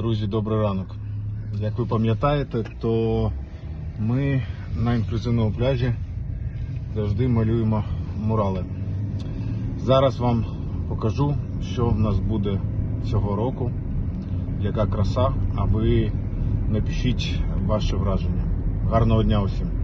Друзі, добрий ранок. Як ви пам'ятаєте, то ми на інклюзивному пляжі завжди малюємо мурали. Зараз вам покажу, що в нас буде цього року, яка краса, а ви напишіть ваші враження. Гарного дня усім!